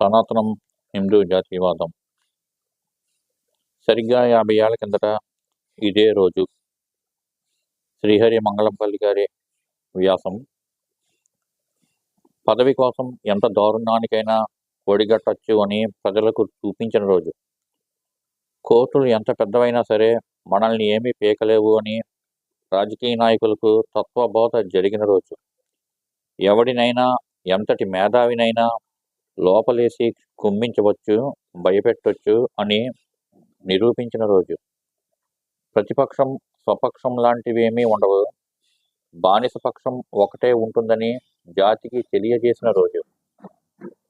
సనాతనం హిందూ జాతీయవాదం. సరిగ్గా యాభై ఏళ్ళ కిందట ఇదే రోజు శ్రీహరి మంగళంపల్లి గారి వ్యాసం. పదవి కోసం ఎంత దారుణానికైనా ఒడిగట్టచ్చు అని ప్రజలకు చూపించిన రోజు. కోర్టులు ఎంత పెద్దవైనా సరే మనల్ని ఏమీ పీకలేవు అని రాజకీయ నాయకులకు తత్వబోధ జరిగిన రోజు. ఎవడినైనా ఎంతటి మేధావినైనా లోపలేసి కుమ్మించవచ్చు భయపెట్టవచ్చు అని నిరూపించిన రోజు. ప్రతిపక్షం స్వపక్షం లాంటివేమీ ఉండవు. బానిస పక్షం ఒకటే ఉంటుందని జాతికి తెలియజేసిన రోజు.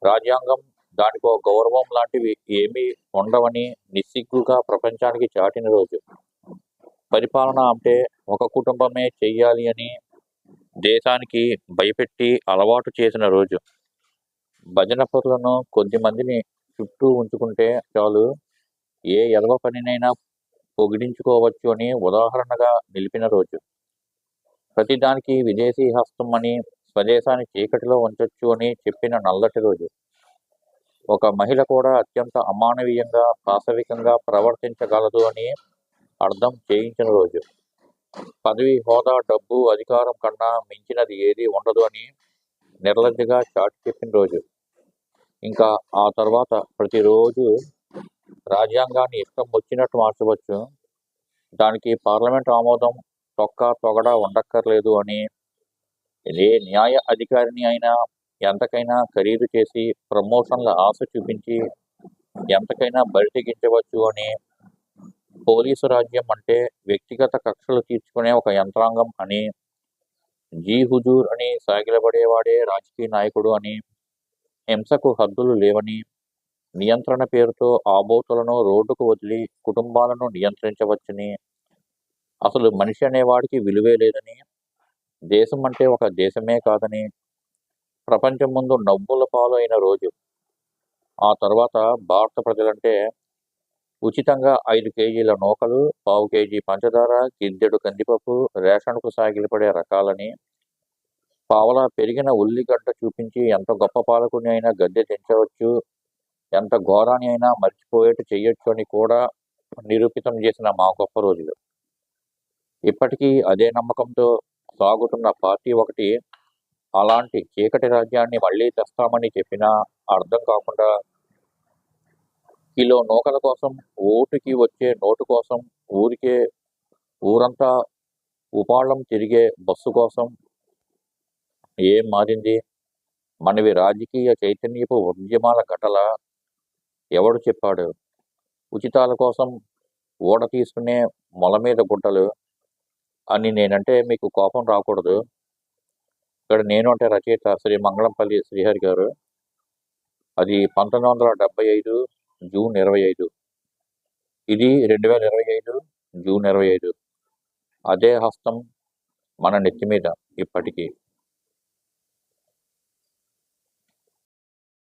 రాజ్యాంగం దానికో గౌరవం లాంటివి ఏమీ ఉండవని నిస్సిగ్గుగా ప్రపంచానికి చాటిన రోజు. పరిపాలన అంటే ఒక కుటుంబమే చెయ్యాలి అని దేశానికి భయపెట్టి అలవాటు చేసిన రోజు. భజన పరులను కొద్ది మందిని చుట్టూ ఉంచుకుంటే చాలు. ఏ ఎదవ పనినైనా పొగిడించుకోవచ్చు అని ఉదాహరణగా నిలిపిన రోజు. ప్రతిదానికి విదేశీ హస్తం అని స్వదేశాన్ని చీకటిలో ఉంచొచ్చు అని చెప్పిన నల్లటి రోజు. ఒక మహిళ కూడా అత్యంత అమానవీయంగా పాశవికంగా ప్రవర్తించగలదు అని అర్థం చేయించిన రోజు. పదవి హోదా డబ్బు అధికారం కన్నా మించినది ఏది ఉండదు అని నిర్లజ్జగా చాటి చెప్పిన రోజు. ఇంకా ఆ తర్వాత ప్రతిరోజు రాజ్యాంగాన్ని ఇష్టం వచ్చినట్టు మార్చవచ్చు. దానికి పార్లమెంట్ ఆమోదం తొక్క తొగడ ఉండక్కర్లేదు అని ఏ న్యాయ అధికారిని అయినా ఎంతకైనా ఖరీదు చేసి ప్రమోషన్ల ఆశ చూపించి ఎంతకైనా బరితెగించవచ్చు అని పోలీసు రాజ్యం అంటే వ్యక్తిగత కక్షలు తీర్చుకునే ఒక యంత్రాంగం అని జీ హుజూర్ అని సాగిలబడేవాడే రాజకీయ నాయకుడు అని హింసకు హద్దులు లేవని నియంత్రణ పేరుతో ఆబోతులను రోడ్డుకు వదిలి కుటుంబాలను నియంత్రించవచ్చని అసలు మనిషి అనేవాడికి విలువే లేదని దేశం అంటే ఒక దేశమే కాదని ప్రపంచం ముందు నవ్వుల పాలు అయిన రోజు. ఆ తర్వాత భారత ప్రజలంటే ఉచితంగా ఐదు కేజీల నూకలు పావు కేజీ పంచదార గిద్దెడు కందిపప్పు రేషన్కు సాగిలపడే రకాలని. పావలా పెరిగిన ఉల్లిగడ్డ చూపించి ఎంత గొప్ప పాలకుని అయినా గద్దె తెంచవచ్చు. ఎంత ఘోరాన్ని అయినా మర్చిపోయేట్టు చేయొచ్చు అని కూడా నిరూపితం చేసిన మా గొప్ప రోజులు. ఇప్పటికీ అదే నమ్మకంతో సాగుతున్న పార్టీ ఒకటి అలాంటి చీకటి రాజ్యాన్ని మళ్ళీ తెస్తామని చెప్పినా అర్థం కాకుండా కిలో నూకల కోసం ఓటుకి వచ్చే నోటు కోసం ఊరికే ఊరంతా ఉపాళం తిరిగే బస్సు కోసం. ఏం మారింది మనవి రాజకీయ చైతన్యపు ఉద్యమాల ఘటల ఎవడు చెప్పాడు? ఉచితాల కోసం ఓడ తీసుకునే మొల మీద గుడ్డలు అని నేనంటే మీకు కోపం రాకూడదు. ఇక్కడ నేను అంటే రచయిత శ్రీ మంగళంపల్లి శ్రీహరి గారు. అది పంతొమ్మిది వందల డెబ్బై ఐదు జూన్ ఇరవై ఐదు. ఇది రెండు వేల ఇరవై ఐదు జూన్ ఇరవై ఐదు. అదే హస్తం మన నెత్తి మీద ఇప్పటికీ.